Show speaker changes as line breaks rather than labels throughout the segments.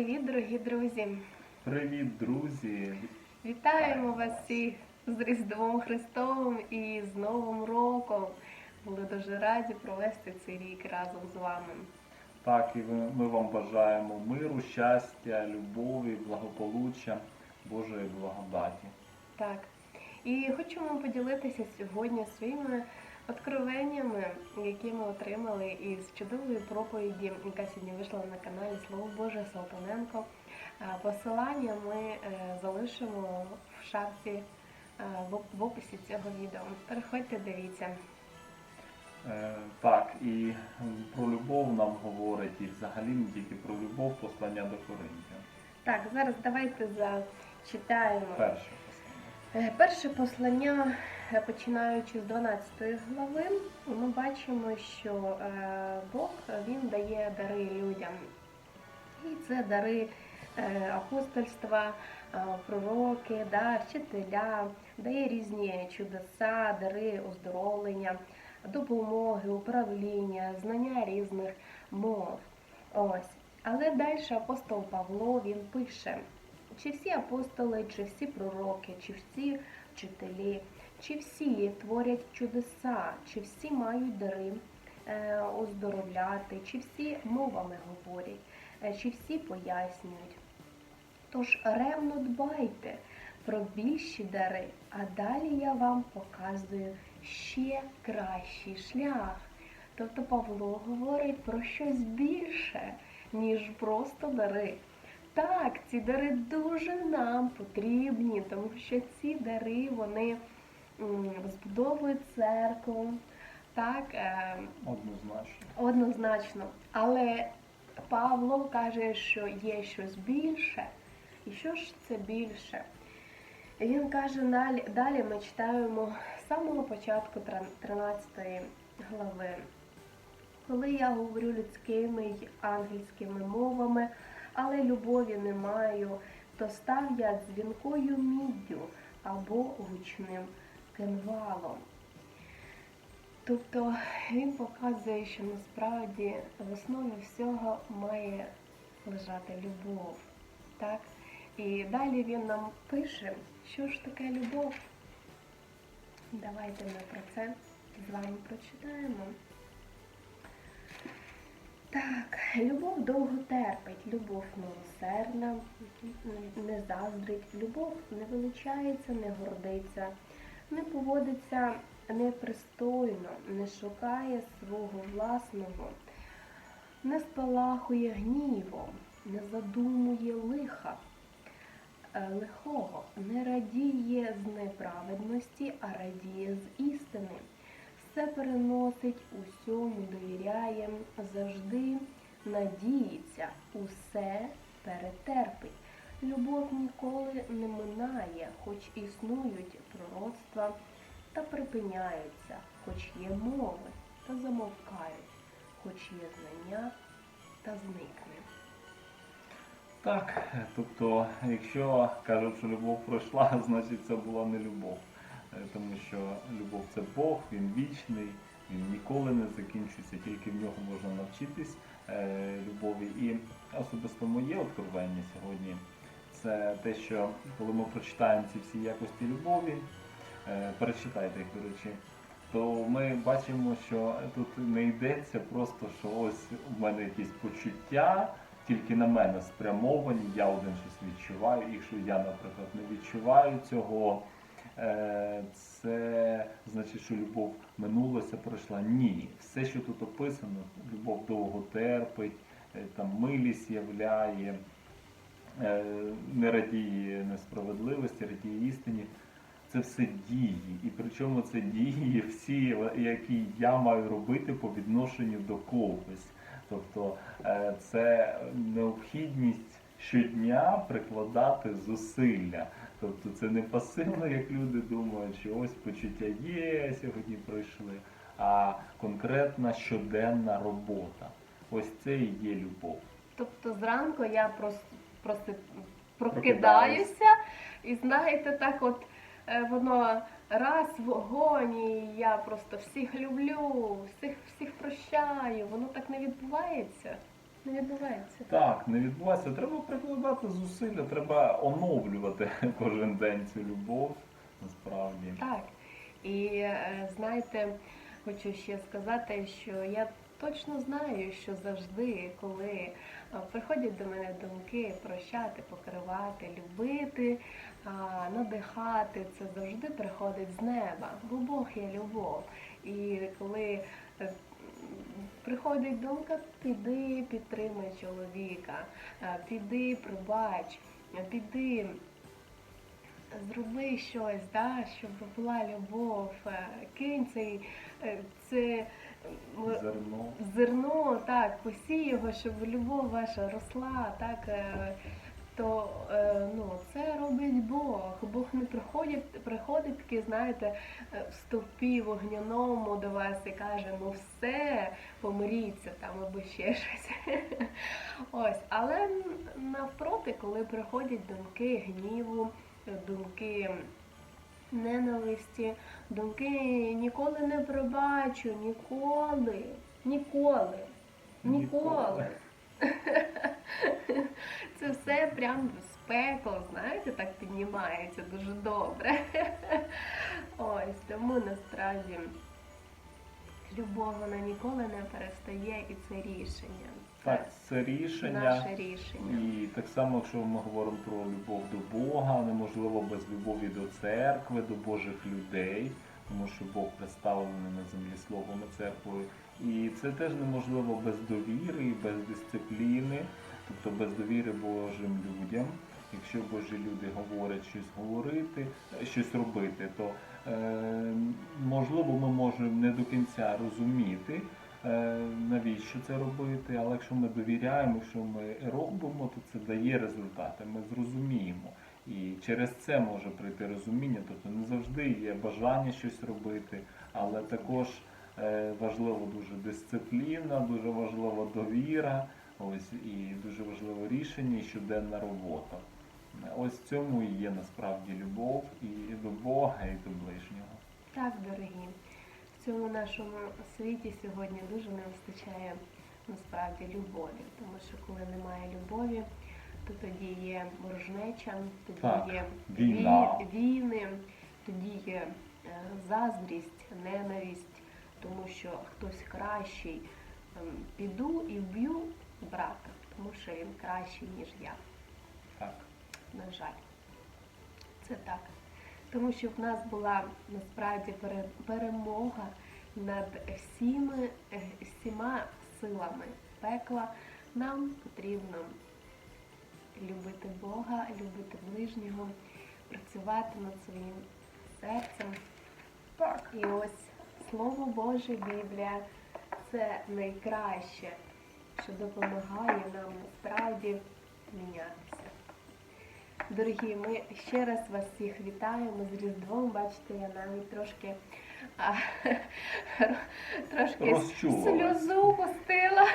Привіт, дорогі друзі!
Привіт, друзі!
Вітаємо вас всіх з Різдвом Христовим і з Новим роком. Були дуже раді провести цей рік разом з вами.
Так, і ми вам бажаємо миру, щастя, любові, благополуччя, Божої благодаті.
Так. І хочемо поділитися сьогодні своїми откровеннями, які ми отримали із чудової проповіді, яка сьогодні вийшла на каналі Слово Боже Салтаненко. Е, Посилання ми е, залишимо в шапці е, в описі цього відео. Переходьте, дивіться.
Так, і про любов нам говорить, і взагалі не тільки про любов, послання до Коринтян.
Так, зараз давайте зачитаємо.
Перше
Перше послання, е, починаючи з 12 глави, ми бачимо, що е, Бог він дає дари людям. І це дари е, апостольства, е, пророки, да, вчителя, дає різні чудеса, дари оздоровлення, допомоги, управління, знання різних мов. Ось. Але далі апостол Павло він пише, чи всі апостоли, чи всі пророки, чи всі вчителі, чи всі творять чудеса, чи всі мають дари е, оздоровляти, чи всі мовами говорять, е, чи всі пояснюють. Тож ревно дбайте про більші дари, а далі я вам показую ще кращий шлях. Тобто Павло говорить про щось більше, ніж просто дари. Так, ці дари дуже нам потрібні, тому що ці дари вони збудовують церкву. Так, е,
Однозначно.
однозначно. Але Павло каже, що є щось більше. І що ж це більше? І Він каже, далі, далі ми читаємо з самого початку 13 глави. Коли я говорю людськими й ангельськими мовами, але любові не маю, то став я дзвінкою міддю або гучним кимвалом. Тобто він показує, що насправді в основі всього має лежати любов. Так? І далі він нам пише, що ж таке любов. Давайте ми про це з вами прочитаємо. Так, любов довго терпить, любов милосердна, не заздрить, любов не величається, не гордиться, не поводиться непристойно, не шукає свого власного, не спалахує гнівом, не задумує лиха, е, лихого, не радіє з неправедності, а радіє з істини. Все переносить, усьому довіряє, завжди надіється, усе перетерпить. Любов ніколи не минає, хоч існують пророцтва та припиняються, хоч є мови та замовкають, хоч є знання та зникне.
Так, тобто, якщо кажуть, що любов пройшла, значить це була не любов. Е, Тому що любов це Бог, він вічний, він ніколи не закінчується, тільки в нього можна навчитись е, любові. І особисто моє откровення сьогодні це те, що коли ми прочитаємо ці всі якості любові, е, перечитайте їх, до речі, то ми бачимо, що тут не йдеться просто, що ось у мене якісь почуття, тільки на мене спрямовані, я один щось відчуваю, якщо я, наприклад, не відчуваю цього, це значить, що любов минулася, пройшла. Ні. Все, що тут описано, любов довго терпить, е, там милість являє, е, не радіє несправедливості, радіє істині. Це все дії. І причому це дії всі, які я маю робити по відношенню до когось. Тобто е, це необхідність щодня прикладати зусилля. Тобто це не пасивно, як люди думають, що ось почуття є, сьогодні пройшли, а конкретна щоденна робота. Ось це і є любов.
Тобто зранку я просто, просто прокидаюся і знаєте, так от е, воно раз вогонь, і я просто всіх люблю, всіх всіх прощаю. Воно так не відбувається. Не відбувається.
Так, не відбувається. Треба прикладати зусилля, треба оновлювати кожен день цю любов. Насправді.
Так. І е, знаєте, хочу ще сказати, що я точно знаю, що завжди, коли е, приходять до мене думки прощати, покривати, любити, надихати, це завжди приходить з неба, бо Бог є любов. І коли е, приходить думка, піди підтримай чоловіка, е, піди пробач, е, піди зроби щось, да, щоб була любов, е, кинь цей, це
Зерно.
зерно, так, посій його, щоб любов ваша росла, так, то е, ну, це робить Бог. Бог не приходить, приходить такий, знаєте, е, в стовпі вогняному до вас і каже, ну все, помиріться там або ще щось. Ось, але навпроти, коли приходять думки гніву, думки ненависті, думки ніколи не пробачу, ніколи, ніколи, ніколи. Це все прям з пекла, знаєте, так піднімається дуже добре. Ось тому насправді любов вона ніколи не перестає, і це рішення.
Так, це рішення.
наше рішення.
І так само, якщо ми говоримо про любов до Бога, неможливо без любові до церкви, до Божих людей, тому що Бог представлений на землі словом і церквою. І це теж неможливо без довіри і без дисципліни, тобто без довіри Божим людям. Якщо Божі люди говорять щось говорити, щось робити, то е, можливо ми можемо не до кінця розуміти, е, навіщо це робити, але якщо ми довіряємо, якщо ми робимо, то це дає результати. Ми зрозуміємо. І через це може прийти розуміння. Тобто не завжди є бажання щось робити, але також е, важливо дуже дисципліна, дуже важлива довіра, ось і дуже важливе рішення і щоденна робота. Ось в цьому і є насправді любов і до Бога, і до ближнього.
Так, дорогі, в цьому нашому світі сьогодні дуже не вистачає насправді любові, тому що коли немає любові, то тоді є ворожнеча, тоді
Так,
є
війна.
війни, тоді є е, заздрість, ненависть, тому що хтось кращий. Ем, Піду і вб'ю брата, тому що він кращий, ніж я.
Так.
На жаль, це так. Тому що в нас була насправді перемога над всіми, е, всіма силами пекла. Нам потрібно любити Бога, любити ближнього, працювати над своїм серцем.
Так.
І ось Слово Боже, Біблія це найкраще, що допомагає нам насправді мінятися. Дорогі, ми ще раз вас всіх вітаємо з Різдвом. Бачите, я навіть трошки, а, трошки сльозу пустила.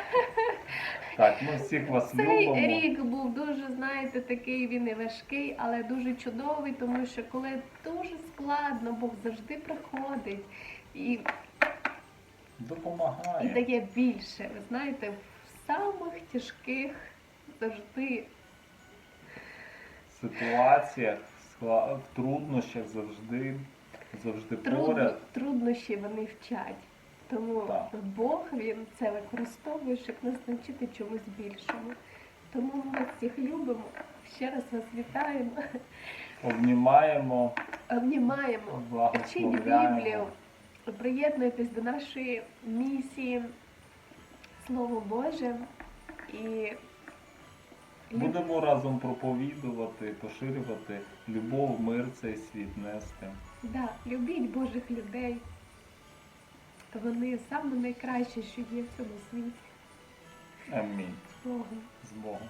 Так, ми всіх вас
Цей
любимо.
рік був дуже, знаєте, такий він і важкий, але дуже чудовий, тому що коли дуже складно, Бог завжди приходить і, і дає більше. Ви знаєте, самих тяжких завжди
Ситуаціях, в труднощах завжди, завжди
трудно,
поряд.
труднощі вони вчать. Тому
Так.
Бог він це використовує, щоб нас навчити чомусь більшому. Тому ми вас всіх любимо. Ще раз вас вітаємо,
Обнімаємо,
обнімаємо. Вчіть. Біблію, приєднуйтесь до нашої місії Слово Боже і
Будемо разом проповідувати, поширювати любов, мир цей світ нести.
да, любіть Божих людей. Вони саме найкраще, що є в цьому світі.
Амінь.
З Богом.
З Богом.